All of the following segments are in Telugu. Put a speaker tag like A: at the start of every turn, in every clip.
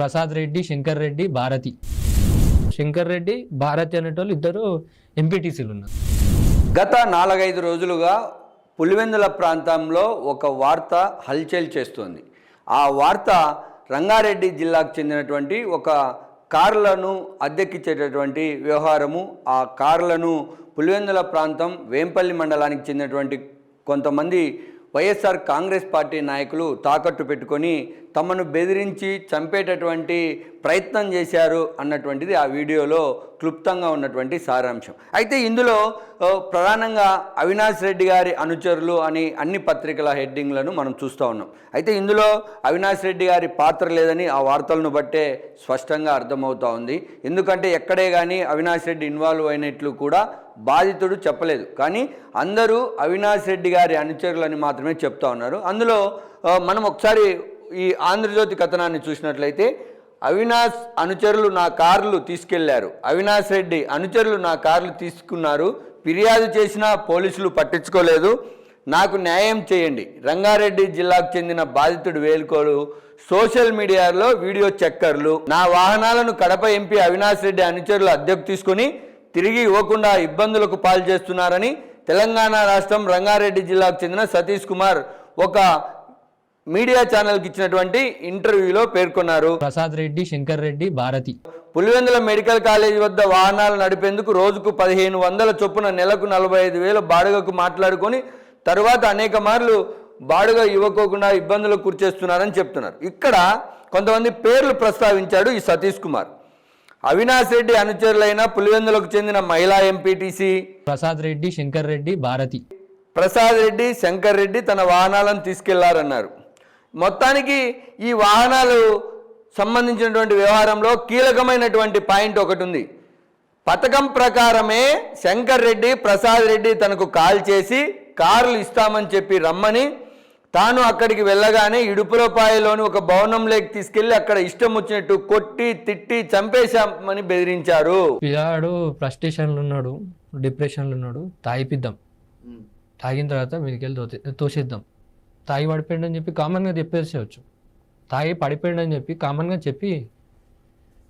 A: ప్రసాద్ రెడ్డి శంకర్ రెడ్డి భారతి. శంకర్ రెడ్డి భారతి అనేటోళ్ళు ఇద్దరు ఎంపీటీసీలు ఉన్నారు.
B: గత నాలుగైదు రోజులుగా పులివెందుల ప్రాంతంలో ఒక వార్త హల్చల్ చేస్తోంది. ఆ వార్త రంగారెడ్డి జిల్లాకు చెందినటువంటి ఒక కార్లను అద్దెకిచ్చేటటువంటి వ్యవహారము ఆ కార్లను పులివెందుల ప్రాంతం వేంపల్లి మండలానికి చెందినటువంటి కొంతమంది వైఎస్ఆర్ కాంగ్రెస్ పార్టీ నాయకులు తాకట్టు పెట్టుకొని తమను బెదిరించి చంపేటటువంటి ప్రయత్నం చేశారు అన్నటువంటిది ఆ వీడియోలో క్లుప్తంగా ఉన్నటువంటి సారాంశం. అయితే ఇందులో ప్రధానంగా అవినాష్ రెడ్డి గారి అనుచరులు అని అన్ని పత్రికల హెడ్డింగ్లను మనం చూస్తూ ఉన్నాం. అయితే ఇందులో అవినాష్ రెడ్డి గారి పాత్ర లేదని ఆ వార్తలను బట్టే స్పష్టంగా అర్థమవుతా ఉంది. ఎందుకంటే ఎక్కడే కానీ అవినాష్ రెడ్డి ఇన్వాల్వ్ అయినట్లు కూడా బాధితుడు చెప్పలేదు. కానీ అందరూ అవినాష్ రెడ్డి గారి అనుచరులని మాత్రమే చెప్తా ఉన్నారు. అందులో మనం ఒకసారి ఈ ఆంధ్రజ్యోతి కథనాన్ని చూసినట్లయితే అవినాష్ అనుచరులు నా కార్లు తీసుకెళ్ళారు. అవినాష్ రెడ్డి అనుచరులు నా కార్లు తీసుకున్నారు. ఫిర్యాదు చేసినా పోలీసులు పట్టించుకోలేదు. నాకు న్యాయం చేయండి. రంగారెడ్డి జిల్లాకు చెందిన బాధితుడు వేలుకోలు సోషల్ మీడియాలో వీడియో చెక్కర్లు. నా వాహనాలను కడప ఎంపీ అవినాష్ రెడ్డి అనుచరులు అద్దెకు తీసుకుని తిరిగి ఇవ్వకుండా ఇబ్బందులకు పాల్చేస్తున్నారని తెలంగాణ రాష్ట్రం రంగారెడ్డి జిల్లాకు చెందిన సతీష్ కుమార్ ఒక మీడియా ఛానల్కి ఇచ్చినటువంటి ఇంటర్వ్యూలో పేర్కొన్నారు.
A: ప్రసాద్ రెడ్డి శంకర్ రెడ్డి భారతి.
B: పులివెందుల మెడికల్ కాలేజ్ వద్ద వాహనాలు నడిపేందుకు రోజుకు పదిహేను వందల చొప్పున నెలకు నలభై ఐదు వేల బాడుగకు మాట్లాడుకొని తరువాత అనేక మార్లు బాడుగ ఇవ్వకోకుండా ఇబ్బందులకు గురిచేస్తున్నారని చెప్తున్నారు. ఇక్కడ కొంతమంది పేర్లు ప్రస్తావించాడు ఈ సతీష్ కుమార్. అవినాష్ రెడ్డి అనుచరులైన పులివెందులకు చెందిన మహిళా ఎంపీటీసీ
A: ప్రసాద్ రెడ్డి శంకర్ రెడ్డి భారతి.
B: ప్రసాద్ రెడ్డి శంకర్ రెడ్డి తన వాహనాలను తీసుకెళ్ళారన్నారు. మొత్తానికి ఈ వాహనాలు సంబంధించినటువంటి వ్యవహారంలో కీలకమైనటువంటి పాయింట్ ఒకటి ఉంది పథకం ప్రకారమే శంకర్ రెడ్డి ప్రసాద్ రెడ్డి తనకు కాల్ చేసి కార్లు ఇస్తామని చెప్పి రమ్మని తాను అక్కడికి వెళ్ళగానే ఇడుపులపాయలోని ఒక భవనంలోకి తీసుకెళ్ళి అక్కడ ఇష్టం వచ్చినట్టు కొట్టి తిట్టి చంపేశామని బెదిరించారు.
A: పిల్లాడు ఫ్రస్ట్రేషన్లు ఉన్నాడు డిప్రెషన్లు ఉన్నాడు తాగిపిద్దాం. తాగిన తర్వాత మీదకి వెళ్ళి తోతే తోసేద్దాం తాగి పడిపోయిండని చెప్పి కామన్గా చెప్పేసేయచ్చు. తాగి పడిపోయిండని చెప్పి కామన్గా చెప్పి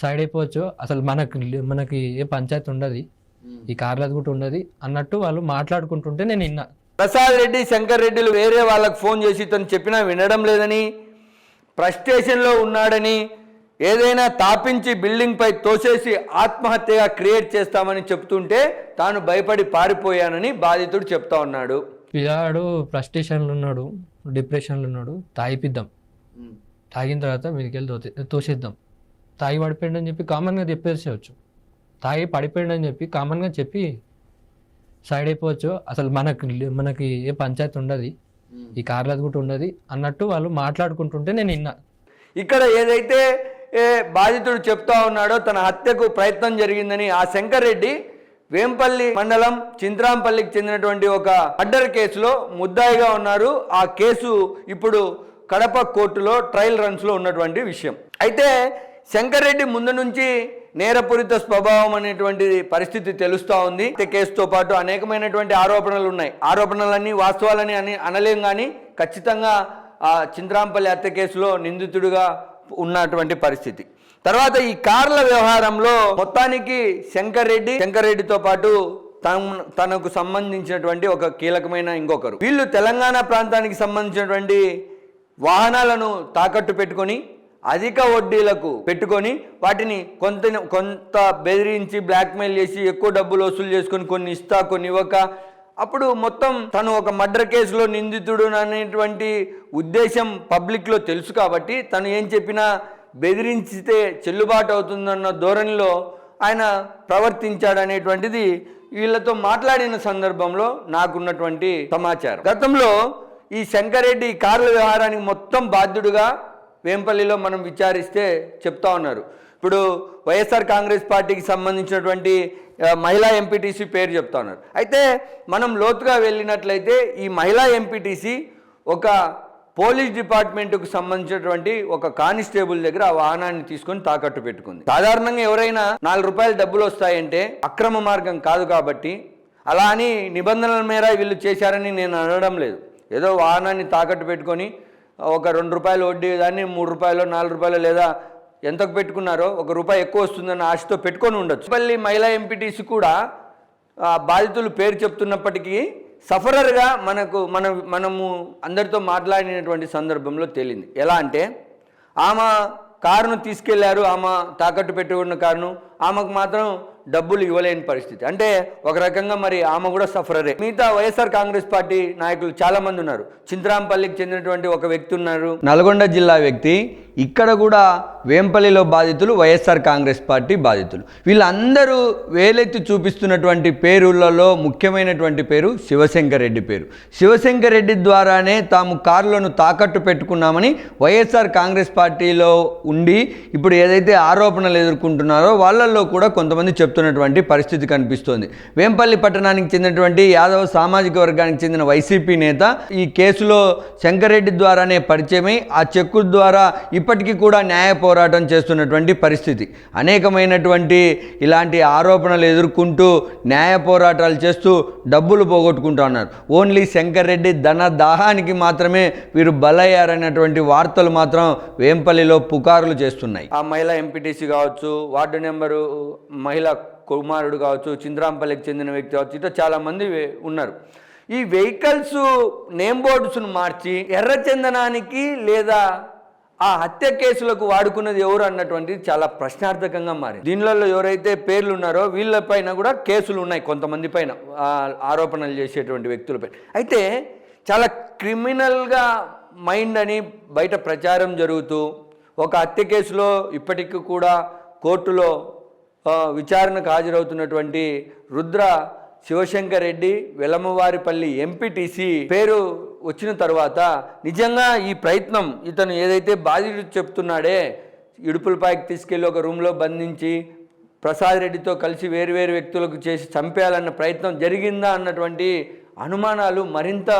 A: సైడ్ అయిపోవచ్చు. అసలు మనకి మనకి ఏ పంచాయతీ ఉండదు. ఈ కార్లది కూడా ఉండదు. అన్నట్టు వాళ్ళు మాట్లాడుకుంటుంటే నేను విన్నా.
B: ప్రసాద్ రెడ్డి శంకర్ రెడ్డిలు వేరే వాళ్ళకి ఫోన్ చేసి తను చెప్పినా వినడం లేదని ఫ్రస్ట్రేషన్లో ఉన్నాడని ఏదైనా తాపించి బిల్డింగ్పై తోసేసి ఆత్మహత్యగా క్రియేట్ చేస్తామని చెప్తుంటే తాను భయపడి పారిపోయానని బాధితుడు చెప్తా ఉన్నాడు.
A: పిల్లాడు ఫ్రస్ట్రేషన్లు ఉన్నాడు. డిప్రెషన్లు ఉన్నాడు. తాగిపిద్దాం. తాగిన తర్వాత మీదకి వెళ్ళి తోసేద్దాం. తాగి పడిపోయిండని చెప్పి కామన్గా చెప్పేసేయచ్చు. తాగి పడిపోయిండని చెప్పి కామన్గా చెప్పి సైడ్ అయిపోవచ్చు. అసలు మనకి మనకి ఏ పంచాయతీ ఉండదు. ఈ కార్లది కూడా ఉండదు అన్నట్టు వాళ్ళు మాట్లాడుకుంటుంటే నేను విన్నా.
B: ఇక్కడ ఏదైతే ఏ, బాధితుడు చెప్తా ఉన్నాడో తన హత్యకు ప్రయత్నం జరిగిందని ఆ శంకర్ రెడ్డి వేంపల్లి మండలం చింత్రాంపల్లికి చెందినటువంటి ఒక మర్డర్ కేసులో ముద్దాయిగా ఉన్నారు. ఆ కేసు ఇప్పుడు కడప కోర్టులో ట్రయల్ రన్స్లో ఉన్నటువంటి విషయం. అయితే శంకర్ రెడ్డి ముందు నుంచి నేరపూరిత స్వభావం అనేటువంటి పరిస్థితి తెలుస్తూ ఉంది. కేసుతో పాటు అనేకమైనటువంటి ఆరోపణలు ఉన్నాయి. ఆరోపణలన్నీ వాస్తవాలని అని అనలేం కానీ ఖచ్చితంగా ఆ చింద్రాంపల్లి హత్య కేసులో నిందితుడిగా ఉన్నటువంటి పరిస్థితి. తర్వాత ఈ కార్ల వ్యవహారంలో మొత్తానికి శంకర్ రెడ్డి శంకర్ రెడ్డితో పాటు తన తనకు సంబంధించినటువంటి ఒక కీలకమైన ఇంకొకరు. వీళ్ళు తెలంగాణ ప్రాంతానికి సంబంధించినటువంటి వాహనాలను తాకట్టు పెట్టుకొని అధిక వడ్డీలకు పెట్టుకొని వాటిని కొంత కొంత బెదిరించి బ్లాక్మెయిల్ చేసి ఎక్కువ డబ్బులు వసూలు చేసుకొని కొన్ని ఇస్తా కొన్ని ఇవ్వక అప్పుడు మొత్తం తను ఒక మర్డర్ కేసులో నిందితుడు అనేటువంటి ఉద్దేశం పబ్లిక్లో తెలుసు కాబట్టి తను ఏం చెప్పినా బెదిరించితే చెల్లుబాటు అవుతుందన్న ధోరణిలో ఆయన ప్రవర్తించాడనేటువంటిది వీళ్ళతో మాట్లాడిన సందర్భంలో నాకున్నటువంటి సమాచారం. గతంలో ఈ శంకరెడ్డి కార్ల వ్యవహారానికి మొత్తం బాధ్యుడుగా వేంపల్లిలో మనం విచారిస్తే చెప్తా ఉన్నారు. ఇప్పుడు వైఎస్ఆర్ కాంగ్రెస్ పార్టీకి సంబంధించినటువంటి మహిళా ఎంపీటీసీ పేరు చెప్తా ఉన్నారు. అయితే మనం లోతుగా వెళ్ళినట్లయితే ఈ మహిళా ఎంపీటీసీ ఒక పోలీస్ డిపార్ట్మెంట్కు సంబంధించినటువంటి ఒక కానిస్టేబుల్ దగ్గర ఆ వాహనాన్ని తీసుకొని తాకట్టు పెట్టుకుంది. సాధారణంగా ఎవరైనా నాలుగు రూపాయలు డబ్బులు వస్తాయంటే అక్రమ మార్గం కాదు కాబట్టి అలా అని నిబంధనల మేర వీళ్ళు చేశారని నేను అనడం లేదు. ఏదో వాహనాన్ని తాకట్టు పెట్టుకొని ఒక రెండు రూపాయలు వడ్డీ దాన్ని మూడు రూపాయలు నాలుగు రూపాయలు లేదా ఎంతకు పెట్టుకున్నారో ఒక రూపాయి ఎక్కువ వస్తుందన్న ఆశతో పెట్టుకొని ఉండొచ్చు. మళ్ళీ మహిళా ఎంపీటీసీ కూడా బాధితులు పేరు చెప్తున్నప్పటికీ సఫరర్గా మనకు మన మనము అందరితో మాట్లాడినటువంటి సందర్భంలో తేలింది. ఎలా అంటే ఆమె కారును తీసుకెళ్ళారు ఆమె తాకట్టు పెట్టుకున్న కారును ఆమెకు మాత్రం డబ్బులు ఇవ్వలేని పరిస్థితి. అంటే ఒక రకంగా మరి ఆమె కూడా సఫరరే మిగతా వైఎస్ఆర్ కాంగ్రెస్ పార్టీ నాయకులు చాలా మంది ఉన్నారు. చింతరాంపల్లికి చెందినటువంటి ఒక వ్యక్తి ఉన్నారు. నల్గొండ జిల్లా వ్యక్తి. ఇక్కడ కూడా వేంపల్లిలో బాధితులు వైఎస్ఆర్ కాంగ్రెస్ పార్టీ బాధితులు. వీళ్ళందరూ వేలెత్తి చూపిస్తున్నటువంటి పేరులలో ముఖ్యమైనటువంటి పేరు శివశంకర్ రెడ్డి పేరు. శివశంకర్ రెడ్డి ద్వారానే తాము కారులను తాకట్టు పెట్టుకున్నామని వైఎస్ఆర్ కాంగ్రెస్ పార్టీలో ఉండి ఇప్పుడు ఏదైతే ఆరోపణలు ఎదుర్కొంటున్నారో వాళ్ళల్లో కూడా కొంతమంది చెప్తున్నారు. చెప్తున్నటువంటి పరిస్థితి కనిపిస్తోంది. వేంపల్లి పట్టణానికి చెందినటువంటి యాదవ్ సామాజిక వర్గానికి చెందిన వైసీపీ నేత ఈ కేసులో శంకరెడ్డి ద్వారానే పరిచయమై ఆ చెక్కు ద్వారా ఇప్పటికీ కూడా న్యాయ పోరాటం చేస్తున్నటువంటి పరిస్థితి. అనేకమైనటువంటి ఇలాంటి ఆరోపణలు ఎదుర్కొంటూ న్యాయ పోరాటాలు చేస్తూ డబ్బులు పోగొట్టుకుంటా ఉన్నారు. ఓన్లీ శంకర్రెడ్డి ధన దాహానికి మాత్రమే వీరు బలయ్యారనేటువంటి వార్తలు మాత్రం వేంపల్లిలో పుకారులు చేస్తున్నాయి. ఆ మహిళా ఎంపీటీసీ కావచ్చు వార్డు నెంబరు మహిళా కుమారుడు కావచ్చు చింద్రాంపల్లికి చెందిన వ్యక్తి కావచ్చు ఇట్లా చాలామంది ఉన్నారు. ఈ వెహికల్స్ నేమ్ బోర్డ్స్ను మార్చి ఎర్రచందనానికి లేదా ఆ హత్య కేసులకు వాడుకున్నది ఎవరు అన్నటువంటిది చాలా ప్రశ్నార్థకంగా మారింది. దీనిలో ఎవరైతే పేర్లు ఉన్నారో వీళ్ళపైన కూడా కేసులు ఉన్నాయి కొంతమంది పైన ఆరోపణలు చేసేటువంటి వ్యక్తులపై అయితే చాలా క్రిమినల్గా మైండ్ అని బయట ప్రచారం జరుగుతూ ఒక హత్య కేసులో ఇప్పటికీ కూడా కోర్టులో విచారణకు హాజరవుతున్నటువంటి రుద్ర శివశంకర్ రెడ్డి వెలమవారిపల్లి ఎంపీటీసీ పేరు వచ్చిన తర్వాత నిజంగా ఈ ప్రయత్నం ఇతను ఏదైతే బాధితుడు చెప్తున్నాడే ఇడుపులపాయకి తీసుకెళ్ళి ఒక రూమ్లో బంధించి ప్రసాద్ రెడ్డితో కలిసి వేరువేరు వ్యక్తులకు చేసి చంపేయాలన్న ప్రయత్నం జరిగిందా అన్నటువంటి అనుమానాలు మరింత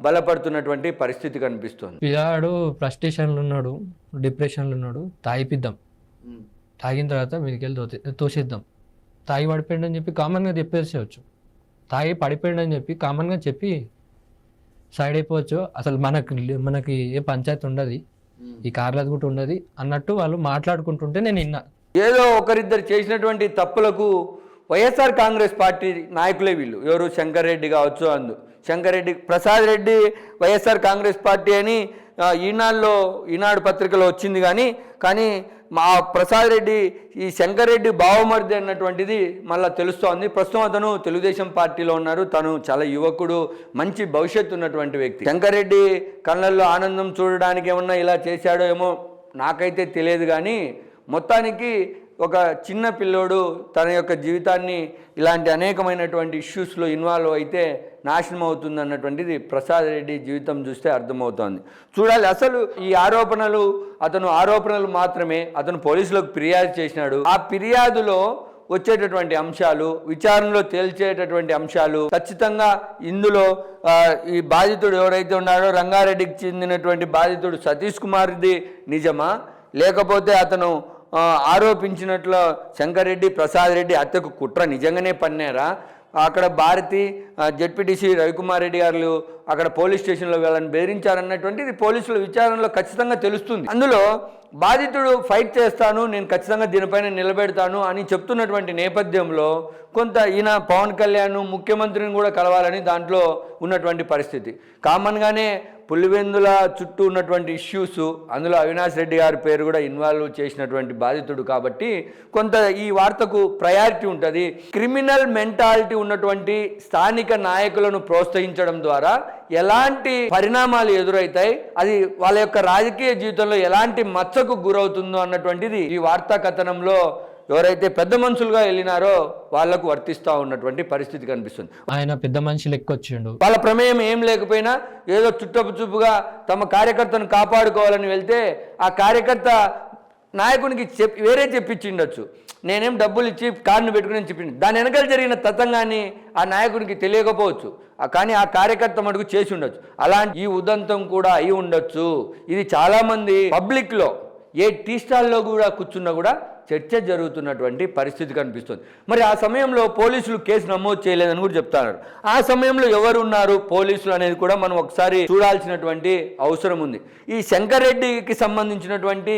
B: బలపడుతున్నటువంటి పరిస్థితి కనిపిస్తుంది.
A: పిల్లాడు ఫ్రస్ట్రేషన్లో ఉన్నాడు డిప్రెషన్లో ఉన్నాడు తాగిపిద్దాం తాగిన తర్వాత మీదకి వెళ్ళి తోసేద్దాం. తాగి పడిపోయిండు అని చెప్పి కామన్గా చెప్పేసేయచ్చు. తాగి పడిపోయిండు అని చెప్పి కామన్గా చెప్పి సైడ్ అయిపోవచ్చు. అసలు మనకి మనకి ఏ పంచాయతీ ఉండదు. ఈ కార్లది కూడా ఉండదు. అన్నట్టు వాళ్ళు మాట్లాడుకుంటుంటే నేను విన్నా
B: ఏదో ఒకరిద్దరు చేసినటువంటి తప్పులకు వైఎస్ఆర్ కాంగ్రెస్ పార్టీ నాయకులే వీళ్ళు. ఎవరు? శంకర్ రెడ్డి కావచ్చు అందు. Shankar Reddy Prasad Reddy YSR Congress party అని ఈనాడులో ఈనాడు పత్రికలో వచ్చింది కానీ కానీ మా ప్రసాద్ రెడ్డి ఈ శంకర్రెడ్డి బావమరిది అన్నటువంటిది మళ్ళీ తెలుస్తోంది. ప్రస్తుతం అతను తెలుగుదేశం పార్టీలో ఉన్నారు. తను చాలా యువకుడు మంచి భవిష్యత్తు ఉన్నటువంటి వ్యక్తి. శంకర్రెడ్డి కళ్ళల్లో ఆనందం చూడడానికి ఏమన్నా ఇలా చేశాడో ఏమో నాకైతే తెలియదు కానీ మొత్తానికి ఒక చిన్న పిల్లోడు తన యొక్క జీవితాన్ని ఇలాంటి అనేకమైనటువంటి ఇష్యూస్లో ఇన్వాల్వ్ అయితే నాశనం అవుతుంది అన్నటువంటిది ప్రసాద్ రెడ్డి జీవితం చూస్తే అర్థమవుతోంది. చూడాలి అసలు ఈ ఆరోపణలు అతను ఆరోపణలు మాత్రమే అతను పోలీసులకు ఫిర్యాదు చేసినాడు. ఆ ఫిర్యాదులో వచ్చేటటువంటి అంశాలు విచారణలో తేల్చేటటువంటి అంశాలు ఖచ్చితంగా ఇందులో ఈ బాధితుడు ఎవరైతే ఉన్నాడో రంగారెడ్డికి చెందినటువంటి బాధితుడు సతీష్ కుమార్ది నిజమా? లేకపోతే అతను ఆరోపించినట్లు శంకర్రెడ్డి ప్రసాద్ రెడ్డి హత్యకు కుట్ర నిజంగానే పన్నారా? అక్కడ భారతి జడ్పీటీసీ రవికుమార్ రెడ్డి గారు అక్కడ పోలీస్ స్టేషన్లో వీళ్ళని బెదిరించారన్నటువంటిది పోలీసుల విచారణలో ఖచ్చితంగా తెలుస్తుంది. అందులో బాధితుడు ఫైట్ చేస్తాను నేను ఖచ్చితంగా దీనిపైన నిలబెడతాను అని చెప్తున్నటువంటి నేపథ్యంలో కొంత ఈయన పవన్ కళ్యాణ్ ముఖ్యమంత్రిని కూడా కలవాలని దాంట్లో ఉన్నటువంటి పరిస్థితి. కామన్గానే పులివెందుల చుట్టూ ఉన్నటువంటి ఇష్యూస్ అందులో అవినాష్ రెడ్డి గారి పేరు కూడా ఇన్వాల్వ్ చేసినటువంటి బాధితుడు కాబట్టి కొంత ఈ వార్తకు ప్రయారిటీ ఉంటుంది. క్రిమినల్ మెంటాలిటీ ఉన్నటువంటి స్థానిక నాయకులను ప్రోత్సహించడం ద్వారా ఎలాంటి పరిణామాలు ఎదురవుతాయి అది వాళ్ళ యొక్క రాజకీయ జీవితంలో ఎలాంటి మచ్చకు గురవుతుందో అన్నటువంటిది ఈ వార్తా కథనంలో ఎవరైతే పెద్ద మనుషులుగా వెళ్ళినారో వాళ్ళకు వర్తిస్తూ ఉన్నటువంటి పరిస్థితి కనిపిస్తుంది.
A: ఆయన పెద్ద మనిషి లెక్క వచ్చిండు
B: వాళ్ళ ప్రమేయం ఏం లేకపోయినా ఏదో చుట్టపు చూపుగా తమ కార్యకర్తను కాపాడుకోవాలని వెళ్తే ఆ కార్యకర్త నాయకునికి చెప్ వేరే చెప్పించిండొచ్చు. నేనేం డబ్బులు ఇచ్చి కార్డును పెట్టుకుని చెప్పింది దాని వెనకాల జరిగిన తతంగాన్ని ఆ నాయకునికి తెలియకపోవచ్చు. కానీ ఆ కార్యకర్త మటుకు చేసి ఉండొచ్చు. అలాంటి ఈ ఉదంతం కూడా అయి ఉండొచ్చు. ఇది చాలామంది పబ్లిక్లో ఏ టీ స్టాల్లో కూడా కూర్చున్నా కూడా చర్చ జరుగుతున్నటువంటి పరిస్థితి కనిపిస్తుంది. మరి ఆ సమయంలో పోలీసులు కేసు నమోదు చేయలేదని కూడా చెప్తున్నారు. ఆ సమయంలో ఎవరు ఉన్నారు పోలీసులు అనేది కూడా మనం ఒకసారి చూడాల్సినటువంటి అవసరం ఉంది. ఈ శంకర్ రెడ్డికి సంబంధించినటువంటి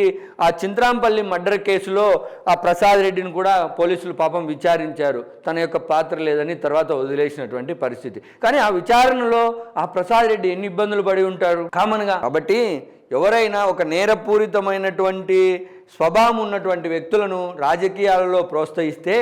B: ఆ చింత్రాంపల్లి మర్డర్ కేసులో ఆ ప్రసాద్ రెడ్డిని కూడా పోలీసులు పాపం విచారించారు. తన యొక్క పాత్ర లేదని తర్వాత వదిలేసినటువంటి పరిస్థితి. కానీ ఆ విచారణలో ఆ ప్రసాద్ రెడ్డి ఎన్ని ఇబ్బందులు పడి ఉంటారు? కామన్గా. కాబట్టి ఎవరైనా ఒక నేరపూరితమైనటువంటి స్వభావం ఉన్నటువంటి వ్యక్తులను రాజకీయాలలో ప్రోత్సహిస్తే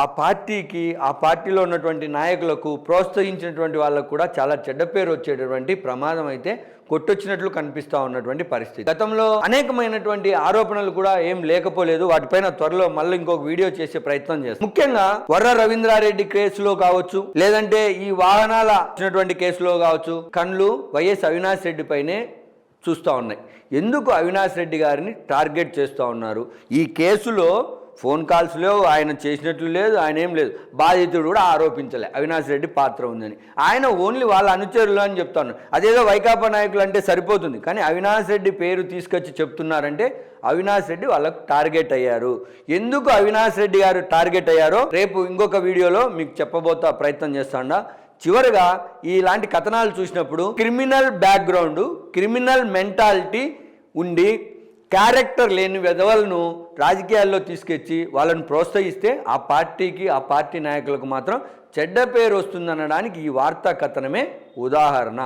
B: ఆ పార్టీకి ఆ పార్టీలో ఉన్నటువంటి నాయకులకు ప్రోత్సహించినటువంటి వాళ్ళకు కూడా చాలా చెడ్డ పేరు వచ్చేటటువంటి ప్రమాదం అయితే కొట్టొచ్చినట్లు కనిపిస్తూ ఉన్నటువంటి పరిస్థితి. గతంలో అనేకమైనటువంటి ఆరోపణలు కూడా ఏం లేకపోలేదు. వాటిపైన త్వరలో మళ్ళీ ఇంకొక వీడియో చేసే ప్రయత్నం చేస్తాం. ముఖ్యంగా వర్ర రవీంద్రారెడ్డి కేసులో కావచ్చు లేదంటే ఈ వాహనాల వచ్చినటువంటి కేసులో కావచ్చు కండ్లు వైఎస్ అవినాష్ రెడ్డి పైనే చూస్తూ ఉన్నాయి. ఎందుకు అవినాష్ రెడ్డి గారిని టార్గెట్ చేస్తూ ఉన్నారు? ఈ కేసులో ఫోన్ కాల్స్ లేవు ఆయన చేసినట్లు లేదు ఆయన ఏం లేదు. బాధితుడు కూడా ఆరోపించలే. అవినాష్ రెడ్డి పాత్ర ఉందని. ఆయన ఓన్లీ వాళ్ళ అనుచరులు అని చెప్తాను. అదేదో వైకాపా నాయకులు అంటే సరిపోతుంది. కానీ అవినాష్ రెడ్డి పేరు తీసుకొచ్చి చెప్తున్నారంటే అవినాష్ రెడ్డి వాళ్ళకు టార్గెట్ అయ్యారు. ఎందుకు అవినాష్ రెడ్డి గారు టార్గెట్ అయ్యారో రేపు ఇంకొక వీడియోలో మీకు చెప్పబోతా ప్రయత్నం చేస్తాడా. చివరగా ఇలాంటి కథనాలు చూసినప్పుడు క్రిమినల్ బ్యాక్గ్రౌండ్ క్రిమినల్ మెంటాలిటీ ఉండి క్యారెక్టర్ లేని విధవలను రాజకీయాల్లో తీసుకొచ్చి వాళ్ళని ప్రోత్సహిస్తే ఆ పార్టీకి ఆ పార్టీ నాయకులకు మాత్రం చెడ్డ పేరు వస్తుందనడానికి ఈ వార్తా కథనమే ఉదాహరణ.